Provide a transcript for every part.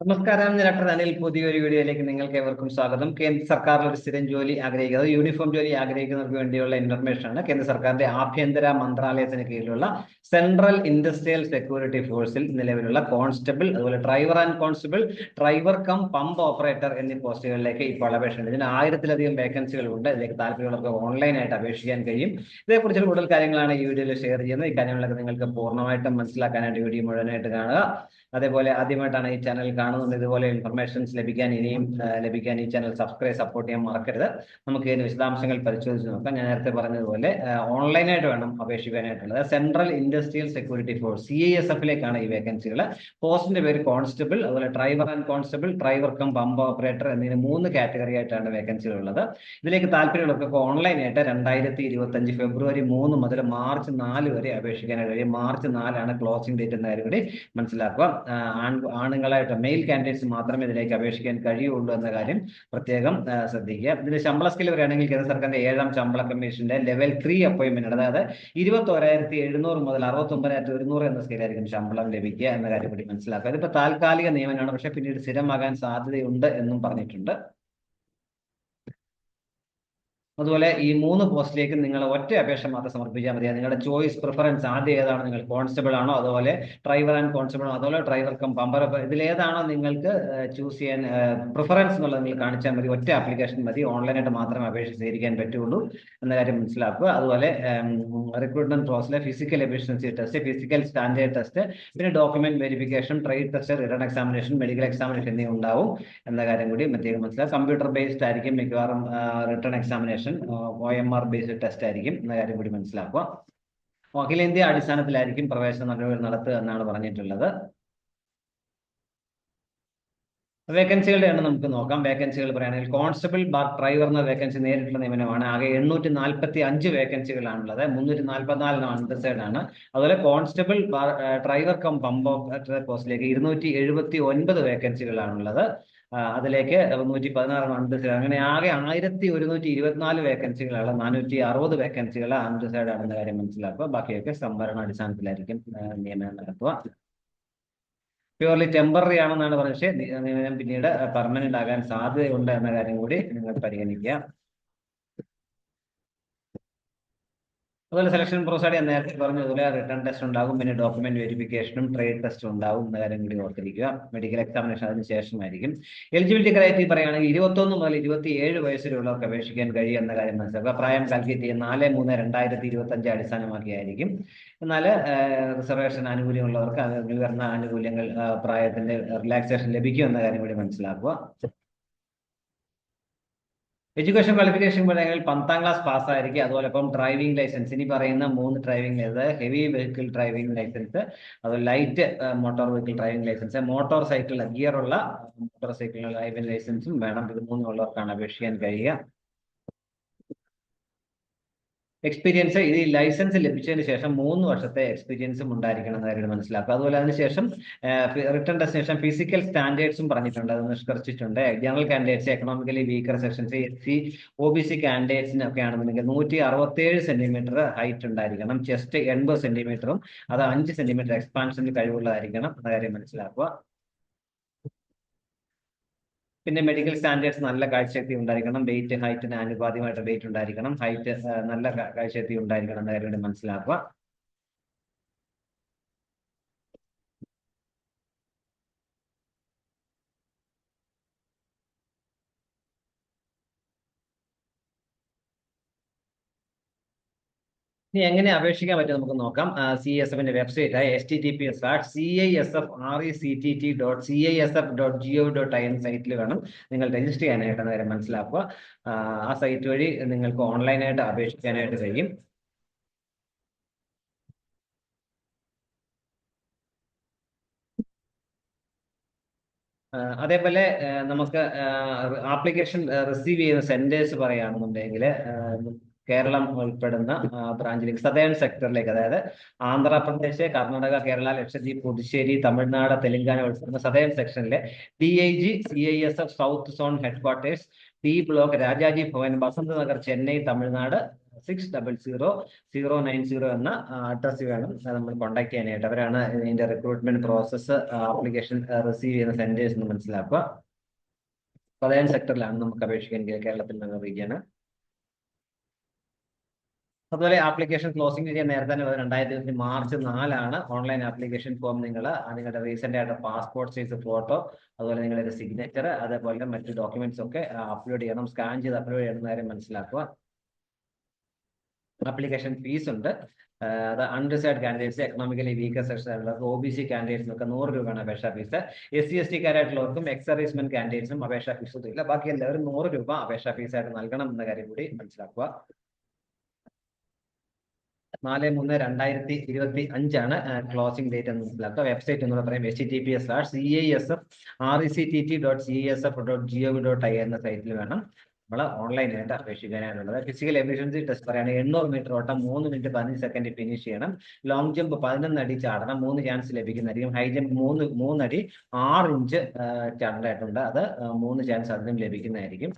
നമസ്കാരം. ഞാൻ ഡോക്ടർ അനിൽ പുതിയൊരു വീഡിയോയിലേക്ക് നിങ്ങൾക്ക് ഏവർക്കും സ്വാഗതം. കേന്ദ്ര സർക്കാരിൽ ഒരു സ്ഥിരം ജോലി ആഗ്രഹിക്കുന്നത് യൂണിഫോം ജോലി ആഗ്രഹിക്കുന്നവർക്ക് വേണ്ടിയുള്ള ഇൻഫർമേഷൻ ആണ്. കേന്ദ്ര സർക്കാരിന്റെ ആഭ്യന്തര മന്ത്രാലയത്തിന് കീഴിലുള്ള സെൻട്രൽ ഇൻഡസ്ട്രിയൽ സെക്യൂരിറ്റി ഫോഴ്സിൽ നിലവിലുള്ള കോൺസ്റ്റബിൾ അതുപോലെ driver and constable driver cum pump operator എന്നീ പോസ്റ്റുകളിലേക്ക് ഇപ്പോൾ അപേക്ഷയുണ്ട്. ഇതിന് ആയിരത്തിലധികം വേക്കൻസികൾ ഉണ്ട് ഇതിലേക്ക് താല്പര്യമുള്ളവർക്ക് ഓൺലൈനായിട്ട് അപേക്ഷിക്കാൻ കഴിയും. ഇതേക്കുറിച്ച് കൂടുതൽ കാര്യങ്ങളാണ് ഈ വീഡിയോയിൽ ഷെയർ ചെയ്യുന്നത്. ഈ കാര്യങ്ങളൊക്കെ നിങ്ങൾക്ക് പൂർണമായിട്ടും മനസ്സിലാക്കാനായിട്ട് വീഡിയോ മുഴുവനായിട്ട് കാണുക. അതേപോലെ ആദ്യമായിട്ടാണ് ഈ ചാനൽ കാണുന്നത്. ഇതുപോലെ ഇൻഫർമേഷൻസ് ലഭിക്കാൻ ഇനിയും ലഭിക്കാൻ ഈ ചാനൽ സബ്സ്ക്രൈബ് സപ്പോർട്ട് ചെയ്യാൻ മറക്കരുത്. നമുക്ക് ഇതിന് വിശദാംശങ്ങൾ പരിശോധിച്ച് നോക്കാം. ഞാൻ നേരത്തെ പറഞ്ഞതുപോലെ ഓൺലൈനായിട്ട് വേണം അപേക്ഷിക്കാനായിട്ടുള്ളത്. Central industrial security force C I S എഫിലേക്കാണ് ഈ വേക്കൻസികൾ പോസ്റ്റിന്റെ പേര് കോൺസ്റ്റബിൾ അതുപോലെ driver and constable driver cum pump operator എന്നീ മൂന്ന് കാറ്റഗറി ആയിട്ടാണ് വേക്കൻസികൾ ഉള്ളത് ഇതിലേക്ക് താല്പര്യമുള്ളവർക്ക് ഓൺലൈനായിട്ട് രണ്ടായിരത്തി ഇരുപത്തി അഞ്ച് ഫെബ്രുവരി മൂന്ന് മുതൽ മാർച്ച് നാല് വരെ അപേക്ഷിക്കാനായിട്ട് കഴിയും. മാർച്ച് നാലാണ് ക്ലോസിംഗ് ഡേറ്റ് എന്നായിരുന്നു മനസ്സിലാക്കുക. ആണുങ്ങളായിട്ട് മെയിൽ കാൻഡിഡേറ്റ്സ് മാത്രമേ ഇതിലേക്ക് അപേക്ഷിക്കാൻ കഴിയുള്ളൂ എന്ന കാര്യം പ്രത്യേകം ശ്രദ്ധിക്കുക. ഇതിന് ശമ്പള സ്കിൽ വരികയാണെങ്കിൽ കേന്ദ്ര സർക്കാരിന്റെ ഏഴാം ശമ്പള കമ്മീഷന്റെ ലെവൽ ത്രീ അപ്പോയിന്റ്മെന്റ് അതായത് ഇരുപത്തോരായിരത്തി എഴുന്നൂറ് മുതൽ അറുപത്തി ഒമ്പതിനായിരത്തി ഒരുന്നൂറ് എന്ന സ്കെയിലായിരിക്കും ശമ്പളം ലഭിക്കുക എന്ന കാര്യം കൂടി മനസ്സിലാക്കുക. ഇതിപ്പോ താൽക്കാലിക നിയമനമാണ് പക്ഷെ പിന്നീട് സ്ഥിരമാകാൻ സാധ്യതയുണ്ട് എന്നും പറഞ്ഞിട്ടുണ്ട്. അതുപോലെ ഈ മൂന്ന് പോസ്റ്റിലേക്ക് നിങ്ങൾ ഒറ്റ അപേക്ഷ മാത്രം സമർപ്പിച്ചാൽ മതി. നിങ്ങളുടെ ചോയ്സ് പ്രിഫറൻസ് ആദ്യം ഏതാണ് നിങ്ങൾ കോൺസ്റ്റബിൾ ആണോ? അതുപോലെ ഡ്രൈവർ ആൻഡ് കോൺസ്റ്റബിൾ ആണോ? അതുപോലെ ഡ്രൈവർ കം പമ്പർ. ഇതിൽ ഏതാണോ നിങ്ങൾക്ക് ചൂസ് ചെയ്യാൻ പ്രിഫറൻസ് എന്നുള്ളത് നിങ്ങൾ കാണിച്ചാൽ മതി. ഒറ്റ ആപ്ലിക്കേഷൻ മതി. ഓൺലൈനായിട്ട് മാത്രമേ അപേക്ഷ സ്വീകരിക്കാൻ പറ്റുള്ളൂ എന്ന കാര്യം മനസ്സിലാക്കുക. അതുപോലെ recruitment പ്രോസസ്സിലെ physical efficiency test physical standard test പിന്നെ document verification trade test written examination medical examination എന്നിവ ഉണ്ടാവും എന്ന കാര്യം കൂടി പ്രത്യേകം മനസ്സിലാക്കുക. കമ്പ്യൂട്ടർ ബേസ്ഡ് ആയിരിക്കും മിക്കവാറും written examination O M R based test ആയിരിക്കും. എന്ന കാര്യം കൂടി മനസ്സിലാക്കുക. അഖിലേന്ത്യ അടിസ്ഥാനത്തിലായിരിക്കും പ്രവേശന നടപടികൾ നടത്തുക എന്നാണ് പറഞ്ഞിട്ടുള്ളത്. വേക്കൻസികളുടെ എണ്ണം നമുക്ക് നോക്കാം. വേക്കൻസികൾ പറയുകയാണെങ്കിൽ കോൺസ്റ്റബിൾ ബാർ ഡ്രൈവർ എന്ന വേക്കൻസി നേരിട്ടുള്ള നിയമനമാണ്. ആകെ എണ്ണൂറ്റി നാൽപ്പത്തി അഞ്ച് വേക്കൻസികളാണുള്ളത്. മുന്നൂറ്റി നാൽപ്പത്തിനാലിന് അൺറിസേർഡ് ആണ്. അതുപോലെ constable bar driver cum pump പോസ്റ്റിലേക്ക് ഇരുന്നൂറ്റി എഴുപത്തി ഒൻപത് വേക്കൻസികളാണുള്ളത്. അതിലേക്ക് നൂറ്റി പതിനാറ് അൺറിസേർഡ് അങ്ങനെ ആകെ ആയിരത്തി ഒരുന്നൂറ്റി ഇരുപത്തിനാല് വേക്കൻസികളാണ് നാനൂറ്റി അറുപത് വേക്കൻസികൾ അൺറിസേർഡ് ആണെന്ന കാര്യം മനസ്സിലാക്കുക. ബാക്കിയൊക്കെ സംവരണ അടിസ്ഥാനത്തിലായിരിക്കും നിയമനം നടത്തുക. പ്യൂർലി ടെമ്പററി ആണെന്നാണ് പറഞ്ഞത്. പക്ഷേ നിയമനം പിന്നീട് പെർമനന്റ് ആകാൻ സാധ്യതയുണ്ട് എന്ന കാര്യം കൂടി നിങ്ങൾ പരിഗണിക്കുക. അതുപോലെ സെലക്ഷൻ പ്രോസൈഡ് ഞാൻ നേരത്തെ പറഞ്ഞതുപോലെ റിട്ടേൺ ടെസ്റ്റ് ഉണ്ടാകും പിന്നെ ഡോക്യുമെന്റ് വെരിഫിക്കേഷനും ട്രേഡ് ടെസ്റ്റും ഉണ്ടാകും എന്ന കാര്യം കൂടി ഓർത്തിരിക്കുക. മെഡിക്കൽ എക്സാമിനേഷൻ അതിന് ശേഷമായിരിക്കും. എലിജിബിലിറ്റി ക്രൈറ്റീരിയ പറയുകയാണെങ്കിൽ ഇരുപത്തൊന്ന് മുതൽ ഇരുപത്തി ഏഴ് വയസ്സിലുള്ളവർക്ക് അപേക്ഷിക്കാൻ കഴിയും എന്ന കാര്യം മനസ്സിലാക്കുക. പ്രായം കാൽക്കുലേറ്റ് ചെയ്യുക. നാല് മൂന്ന് രണ്ടായിരത്തി ഇരുപത്തി അഞ്ച് അടിസ്ഥാനമാക്കിയായിരിക്കും എന്നാൽ റിസർവേഷൻ ആനുകൂല്യമുള്ളവർക്ക് വരുന്ന ആനുകൂല്യങ്ങൾ പ്രായത്തിന്റെ റിലാക്സേഷൻ ലഭിക്കും എന്ന കാര്യം കൂടി മനസ്സിലാക്കുക. എഡ്യൂക്കേഷൻ ക്വാളിഫിക്കേഷൻ പറയുകയാണെങ്കിൽ പത്താം ക്ലാസ് പാസ്സായിരിക്കും അതുപോലെ ഇപ്പം ഡ്രൈവിംഗ് ലൈസൻസ് ഇനി പറയുന്ന മൂന്ന് driving licence heavy vehicle driving licence അതുപോലെ light motor vehicle driving licence motor cycle gear ഉള്ള മോട്ടോർ സൈക്കിൾ ഡ്രൈവിംഗ് ലൈസൻസും വേണം. ഇത് മൂന്നുള്ളവർക്കാണ് അപേക്ഷിക്കാൻ കഴിയുക. എക്സ്പീരിയൻസ് ഈ ലൈസൻസ് ലഭിച്ചതിന് ശേഷം മൂന്ന് വർഷത്തെ എക്സ്പീരിയൻസും ഉണ്ടായിരിക്കണം എന്ന കാര്യം മനസ്സിലാക്കുക. അതുപോലെ അതിനുശേഷം റിട്ടേൺ ഡെസ്റ്റിനേഷൻ ഫിസിക്കൽ സ്റ്റാൻഡേർഡ്സും പറഞ്ഞിട്ടുണ്ട് അത് നിഷ്കർഷിച്ചിട്ടുണ്ട്. General candidates economically weaker sections S C O B C കാൻഡിഡേറ്റ്സിനൊക്കെ ആണെന്നുണ്ടെങ്കിൽ നൂറ്റി അറുപത്തേഴ് സെന്റിമീറ്റർ ഹൈറ്റ് ഉണ്ടായിരിക്കണം. ചെസ്റ്റ് എൺപത് സെന്റിമീറ്ററും അത് അഞ്ച് സെന്റിമീറ്റർ എക്സ്പാൻഷന് കഴിവുള്ളതായിരിക്കണം എന്ന കാര്യം മനസ്സിലാക്കുക. പിന്നെ മെഡിക്കൽ സ്റ്റാൻഡേർഡ്സ് നല്ല കാഴ്ചശക്തി ഉണ്ടായിരിക്കണം. വെയിറ്റ് ഹൈറ്റിന് ആനുപാതികമായിട്ട് വെയിറ്റ് ഉണ്ടായിരിക്കണം. ഹൈറ്റ് നല്ല കാഴ്ചശക്തി ഉണ്ടായിരിക്കണം എന്ന കാര്യം മനസ്സിലാക്കുക. ഇനി എങ്ങനെ അപേക്ഷിക്കാൻ പറ്റും നമുക്ക് നോക്കാം. സി എസ് എഫിന്റെ വെബ്സൈറ്റ് ആയ S T T P R C I S F R E C T T dot C I S F dot G O dot I N സൈറ്റിൽ വേണം നിങ്ങൾ രജിസ്റ്റർ ചെയ്യാനായിട്ട് കാര്യം മനസ്സിലാക്കുക. ആ സൈറ്റ് വഴി നിങ്ങൾക്ക് ഓൺലൈനായിട്ട് അപേക്ഷിക്കാനായിട്ട് കഴിയും. അതേപോലെ നമുക്ക് ആപ്ലിക്കേഷൻ റിസീവ് ചെയ്യുന്ന സെന്റേഴ്സ് പറയുകയാണെന്നുണ്ടെങ്കിൽ കേരളം ഉൾപ്പെടുന്ന ബ്രാഞ്ചിലേക്ക് സതേൺ സെക്ടറിലേക്ക് അതായത് ആന്ധ്രാപ്രദേശ് കർണാടക കേരള ലക്ഷദ്വീപ് പുതുച്ചേരി തമിഴ്നാട് തെലങ്കാന ഉൾപ്പെടുന്ന southern സെക്ഷനിലെ D I G C I S F south zone headquarters P block Rajaji Bhavan Vasanth Nagar Chennai Tamil Nadu six double zero zero nine zero എന്ന അഡ്രസ് വേണം നമ്മൾ contact ചെയ്യാനായിട്ട്. അവരാണ് ഇതിന്റെ റിക്രൂട്ട്മെന്റ് പ്രോസസ്സ് ആപ്ലിക്കേഷൻ റിസീവ് ചെയ്യുന്ന centres എന്ന് മനസ്സിലാക്കുക. പതിനേഴ് സെക്ടറിലാണ് നമുക്ക് അപേക്ഷിക്കാൻ കേരളത്തിൽ നിന്ന് റീജിയന് അതുപോലെ ആപ്ലിക്കേഷൻ ക്ലോസിംഗ് ചെയ്യാൻ നേരത്തെ തന്നെ രണ്ടായിരത്തി ഇരുപത്തി മാർച്ച് നാലാണ് ഓൺലൈൻ ആപ്ലിക്കേഷൻ ഫോം നിങ്ങൾ നിങ്ങളുടെ റീസെന്റ് ആയിട്ട് പാസ്പോർട്ട് സൈസ് ഫോട്ടോ അതുപോലെ നിങ്ങളുടെ സിഗ്നേച്ചർ അതേപോലെ മറ്റു ഡോക്യുമെന്റ്സ് ഒക്കെ അപ്ലോഡ് ചെയ്യണം സ്കാൻ ചെയ്ത് അപ്ലോഡ് ചെയ്യണം കാര്യം മനസ്സിലാക്കുക. ആപ്ലിക്കേഷൻ ഫീസ് ഉണ്ട്. അത് unreserved candidates economically weaker section O B C കാൻഡിഡേറ്റ്സിനൊക്കെ നൂറ് രൂപയാണ് അപേക്ഷാ ഫീസ് എസ് സി എസ് ടിക്കാരായിട്ടുള്ളവർക്കും എക്സ് സർവീസ്മെന്റ് കാൻഡിഡേറ്റ്സും അപേക്ഷാ ഫീസ് ഒന്നുമില്ല. ബാക്കി എല്ലാവരും നൂറ് രൂപ അപേക്ഷാ ഫീസായിട്ട് നൽകണം എന്ന കാര്യം കൂടി മനസ്സിലാക്കുക. നാല് മൂന്ന് രണ്ടായിരത്തി ഇരുപത്തി അഞ്ചാണ് ക്ലോസിംഗ് ഡേറ്റ് എന്ന് മനസ്സിലാക്കുക. വെബ്സൈറ്റ് എന്ന് പറയാം. H T P S R C I S F R E C T dot C S F dot G O dot I എന്ന സൈറ്റിൽ വേണം നമ്മൾ ഓൺലൈനായിട്ട് അപേക്ഷിക്കാനായിട്ടുള്ളത് ഫിസിക്കൽ എഫിഷ്യൻസി ടെസ്റ്റ് പറയുകയാണെങ്കിൽ എണ്ണൂറ് മീറ്റർ ഓട്ടം മൂന്ന് മിനിറ്റ് പതിനഞ്ച് സെക്കൻഡ് ഫിനിഷ് ചെയ്യണം. ലോങ് ജമ്പ് പതിനൊന്ന് അടി ചാടണം മൂന്ന് ചാൻസ് ലഭിക്കുന്നതായിരിക്കും. ഹൈ ജമ്പ് മൂന്ന് മൂന്നടി ആറ് ഇഞ്ച് ചാടേണ്ടതായിട്ടുണ്ട് അത് മൂന്ന് ചാൻസ് അതിനും ലഭിക്കുന്നതായിരിക്കും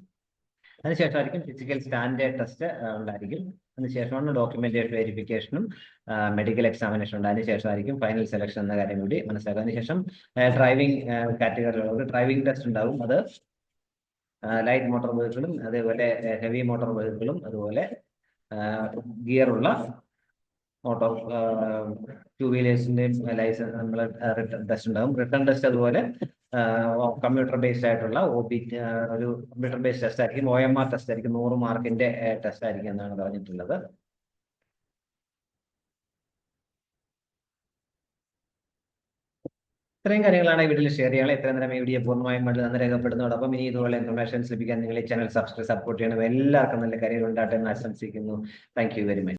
അതിനുശേഷമായിരിക്കും ഫിസിക്കൽ സ്റ്റാൻഡേർഡ് ടെസ്റ്റ് ഉണ്ടായിരിക്കും. അതിനുശേഷമാണ് ഡോക്യുമെന്റേഷൻ വെരിഫിക്കേഷനും മെഡിക്കൽ എക്സാമിനേഷൻ ഉണ്ട്. അതിനുശേഷമായിരിക്കും ഫൈനൽ സെലക്ഷൻ എന്ന കാര്യം കൂടി മനസ്സിലാക്കുക. അതിനുശേഷം ഡ്രൈവിംഗ് കാറ്റഗറി കാറ്റഗറിയിലുള്ള ഡ്രൈവിംഗ് ടെസ്റ്റ് ഉണ്ടാവും. അത് ലൈറ്റ് മോട്ടോർ വെഹിക്കിളും അതേപോലെ ഹെവി മോട്ടോർ വെഹിക്കിളും അതുപോലെ ഗിയറുള്ള മോട്ടോർ ടു വീലേഴ്സിന്റെയും ലൈസൻസ് നമ്മൾ ടെസ്റ്റ് ഉണ്ടാവും. റിട്ടേൺ ടെസ്റ്റ് അതുപോലെ കമ്പ്യൂട്ടർ ബേസ്ഡ് ആയിട്ടുള്ള ഒ ബി ഒരു കമ്പ്യൂട്ടർ ബേസ്ഡ് ടെസ്റ്റ് ആയിരിക്കും. ഒ എം ആർ ടെസ്റ്റ് ആയിരിക്കും. നൂറ് മാർക്കിന്റെ ടെസ്റ്റ് ആയിരിക്കും എന്നാണ് പറഞ്ഞിട്ടുള്ളത്. ഇത്രയും കാര്യങ്ങളാണ് ഈ വീഡിയോയിൽ ഷെയർ ചെയ്യാനുള്ള ഇത്രയും നേരം ഈ വീഡിയോ പൂർണമായും വേണ്ടി നന്ദി രേഖപ്പെടുന്നതോടൊപ്പം ഇനി ഇതുപോലെ ഇൻഫർമേഷൻസ് ലഭിക്കാൻ നിങ്ങൾ ഈ ചാനൽ സബ്സ്ക്രൈബ് സപ്പോർട്ട് ചെയ്യണം. എല്ലാവർക്കും നല്ല കരിയർ ഉണ്ടാകട്ടെ എന്ന് ആശംസിക്കുന്നു. Thank very much